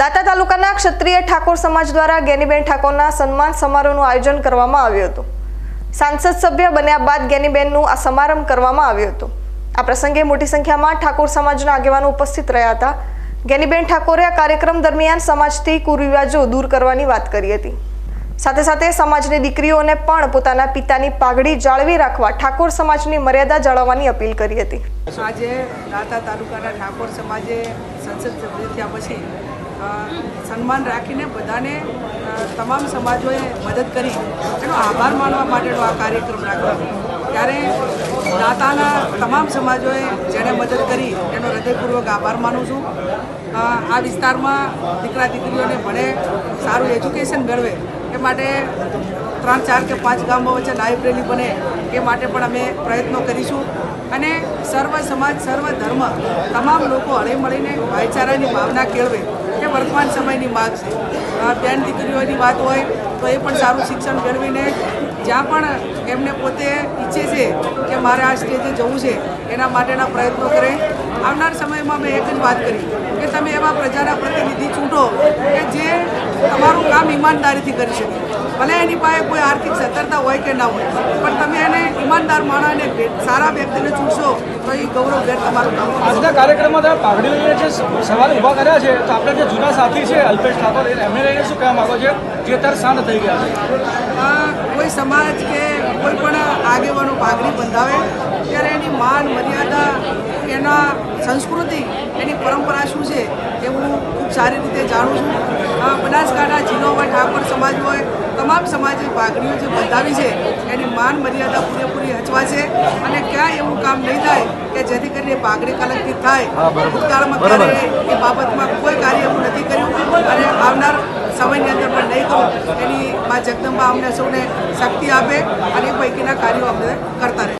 દાતા તાલુકાના ક્ષત્રિય ઠાકોર સમાજ દ્વારા ગેનીબેન ઠાકોરના સન્માન સમારોહનું આયોજન કરવામાં આવ્યું હતું. સાંસદ સભ્ય બન્યા બાદ ગેનીબેનનું આ સમારંભ કરવામાં આવ્યું હતું. આ પ્રસંગે મોટી સંખ્યામાં ઠાકોર સમાજના આગેવાનો ઉપસ્થિત રહ્યા હતા. ગેનીબેન ઠાકોરે આ કાર્યક્રમ દરમિયાન સમાજથી કુરિવાજો દૂર કરવાની વાત કરી હતી. સાથે સાથે સમાજની દીકરીઓને પણ પોતાના પિતાની પાઘડી જાળવી રાખવા ઠાકોર સમાજની મર્યાદા જાળવવાની અપીલ કરી હતી. આજે દાતા તાલુકાના ઠાકોર સમાજે સંસદ સભ્ય થયા પછી સન્માન રાખીને બધાને તમામ સમાજોએ મદદ કરી. એનો આભાર માનવા માટેનો આ કાર્યક્રમ રાખ્યો ત્યારે દાતાના તમામ સમાજોએ જેણે મદદ કરી, એનો હૃદયપૂર્વક આભાર માનું છું. આ વિસ્તારમાં દીકરા દીકરીઓને ભણે સારું એજ્યુકેશન મેળવે, એ માટે ત્રણ, ચાર કે પાંચ ગામો વચ્ચે લાઇબ્રેરી બને, એ માટે પણ અમે પ્રયત્નો કરીશું. અને સર્વ સમાજ, સર્વ ધર્મ, તમામ લોકો હળી મળીને ભાઈચારાની ભાવના કેળવે. એ વર્તમાન સમયની માગ છે. બેન દીકરીઓની વાત હોય તો એ પણ સારું શિક્ષણ મેળવીને જ્યાં પણ એમને પોતે ઈચ્છે છે કે મારે આ સ્ટેજે જવું છે, એના માટેના પ્રયત્નો કરે. આવનાર સમયમાં મેં એક જ વાત કરી કે તમે એવા પ્રજાના પ્રતિનિધિ ચૂંટો કે જે તમારું કામ ઈમાનદારીથી કરી શકે. ભલે એની પાસે કોઈ આર્થિક સત્તરતા હોય કે ના હોય, પણ તમે એને ઈમાનદાર માણસને સારા વ્યક્તિને ચૂંટશો તો એ ગૌરવભેર તમારું કામ. આજના કાર્યક્રમમાં તમે પાઘડી લઈને જે સવાલ ઊભા કર્યા છે તો આપણે જે જૂના સાથી છે અલ્પેશ ઠાકોર એમને લઈને શું કહેવા માગો છો? જે અત્યારે શાંત થઈ ગયા છે. કોઈ સમાજ કે કોઈ પણ આગેવાનો પાઘડી બંધાવે ત્યારે એની માન મર્યાદા એના સંસ્કૃતિ એની પરંપરા શું છે એ હું ખૂબ સારી રીતે જાણું છું. બનાસકાંઠા જિલ્લો હોય ઠાકોર સમાજ હોય તમામ સમાજે પાઘડીઓ જે બંધાવી છે એની માન મર્યાદા પૂરેપૂરી હચવા છે અને ક્યાંય એવું કામ નહીં થાય કે જેથી કરીને પાઘડી કલંકિત થાય. ભૂતકાળમાં ક્યારે એ બાબતમાં કોઈ કાર્ય એવું નથી કર્યું અને આવનાર સમયની અંદર પણ નહીં કરું એની મા જગદંબા અમને સૌને શક્તિ આપે અને એ પૈકીના કાર્યો અમને કરતા રહે.